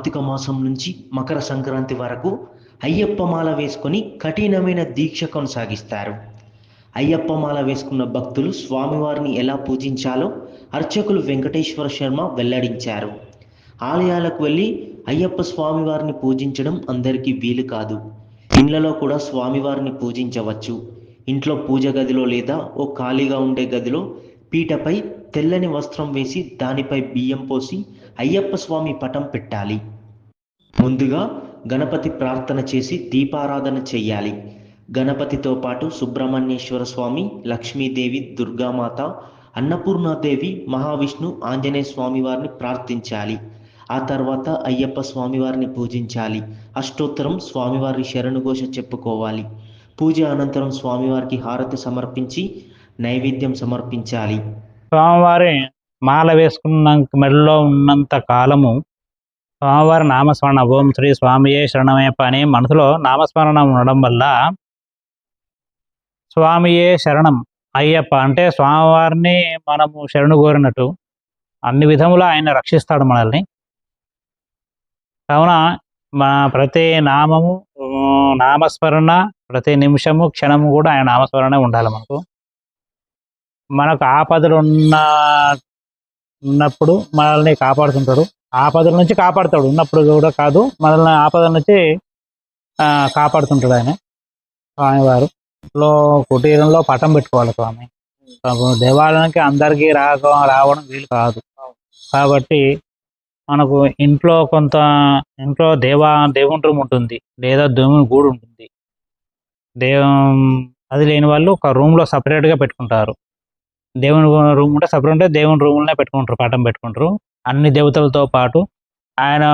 కార్తీక మాసం నుంచి మకర సంక్రాంతి వరకు అయ్యప్ప మాల వేసుకొని కఠినమైన దీక్ష కొనసాగిస్తారు. అయ్యప్ప మాల వేసుకున్న భక్తులు స్వామివారిని ఎలా పూజించాలో అర్చకులు వెంకటేశ్వర శర్మ వెల్లడించారు. ఆలయాలకు వెళ్ళి అయ్యప్ప స్వామివారిని పూజించడం అందరికీ వీలు కాదు. ఇండ్లలో కూడా స్వామివారిని పూజించవచ్చు. ఇంట్లో పూజ గదిలో లేదా ఓ ఖాళీగా ఉండే గదిలో పీటపై తెల్లని వస్త్రం వేసి దానిపై బియ్యం పోసి అయ్యప్ప స్వామి పటం పెట్టాలి. ముందుగా గణపతి ప్రార్థన చేసి దీపారాధన చెయ్యాలి. గణపతితో పాటు సుబ్రహ్మణ్యేశ్వర స్వామి లక్ష్మీదేవి దుర్గామాత అన్నపూర్ణాదేవి మహావిష్ణు ఆంజనేయ స్వామి వారిని ప్రార్థించాలి. ఆ తర్వాత అయ్యప్ప స్వామివారిని పూజించాలి. అష్టోత్తరం స్వామివారి శరణుఘోష చెప్పుకోవాలి. పూజ అనంతరం స్వామివారికి హారతి సమర్పించి నైవేద్యం సమర్పించాలి. స్వామివారి మాల వేసుకున్న మెడలో ఉన్నంత కాలము స్వామివారి నామస్మరణ ఓం శ్రీ స్వామియే శరణమయ్యప్ప అని మనసులో నామస్మరణ ఉండడం వల్ల స్వామియే శరణం అయ్యప్ప అంటే స్వామివారిని మనము శరణు కోరినట్టు అన్ని విధములా ఆయన రక్షిస్తాడు మనల్ని. కావున మన ప్రతి నామము నామస్మరణ ప్రతి నిమిషము క్షణము కూడా ఆయన నామస్మరణ ఉండాలి మనకు. మనకు ఆపదలు ఉన్న ఉన్నప్పుడు మనల్ని కాపాడుతుంటాడు. ఆపదల నుంచి కాపాడుతాడు. ఉన్నప్పుడు కూడా కాదు మనల్ని ఆపదల నుంచి ఆ, కాపాడుతుంటాడు ఆయన. స్వామివారు లో కుటీరంలో పటం పెట్టుకోవాలి స్వామి. దేవాలయానికి అందరికీ రాక రావడం వీలు కాదు. కాబట్టి మనకు ఇంట్లో కొంత ఇంట్లో దేవా దేవుని రూమ్ ఉంటుంది. లేదా దేవుని గూడు ఉంటుంది. దేవం అది లేని వాళ్ళు ఒక రూమ్లో సపరేట్గా పెట్టుకుంటారు. దేవుని రూమ్ ఉంటే సపరేట్ ఉంటే దేవుని రూమ్లోనే పెట్టుకుంటారు పటం పెట్టుకుంటారు అన్ని దేవతలతో పాటు ఆయన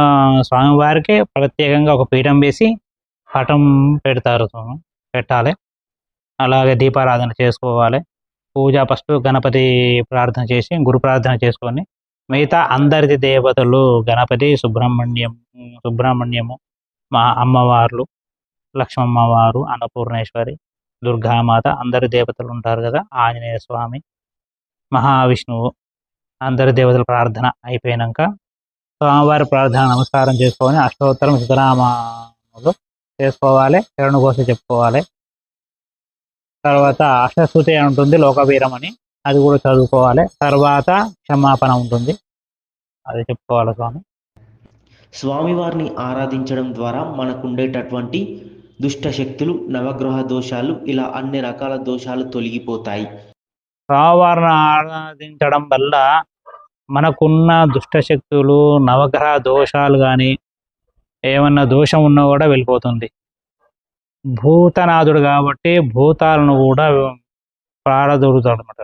స్వామివారికి ప్రత్యేకంగా ఒక పీఠం వేసి పటం పెడతారు స్వామి. పెట్టాలి అలాగే దీపారాధన చేసుకోవాలి పూజ ఫస్ట్ గణపతి ప్రార్థన చేసి గురు ప్రార్థన చేసుకొని మిగతా అందరిది దేవతలు గణపతి సుబ్రహ్మణ్యం సుబ్రహ్మణ్యము మా అమ్మవార్లు లక్ష్మమ్మవారు అన్నపూర్ణేశ్వరి దుర్గామాత అందరి దేవతలు ఉంటారు కదా ఆంజనేయ స్వామి మహావిష్ణువు అందరి దేవతల ప్రార్థన అయిపోయినాక స్వామివారి ప్రార్థన నమస్కారం చేసుకొని అష్టోత్తరం సుతరామాలు చేసుకోవాలి శరణు కోసం చెప్పుకోవాలి. తర్వాత అష్టస్థుతి అని ఉంటుంది లోకవీరం అని. అది కూడా చదువుకోవాలి. తర్వాత క్షమాపణ ఉంటుంది. అది చెప్పుకోవాలి స్వామి. స్వామివారిని ఆరాధించడం ద్వారా మనకుండేటటువంటి దుష్ట శక్తులు నవగ్రహ దోషాలు ఇలా అన్ని రకాల దోషాలు తొలగిపోతాయి. రావారిని ఆరాధించడం వల్ల మనకున్న దుష్ట శక్తులు నవగ్రహ దోషాలు కానీ ఏమన్నా దోషం ఉన్నా కూడా వెళ్ళిపోతుంది. భూతనాథుడు కాబట్టి భూతాలను కూడా ప్రారదొరుతాడు అనమాట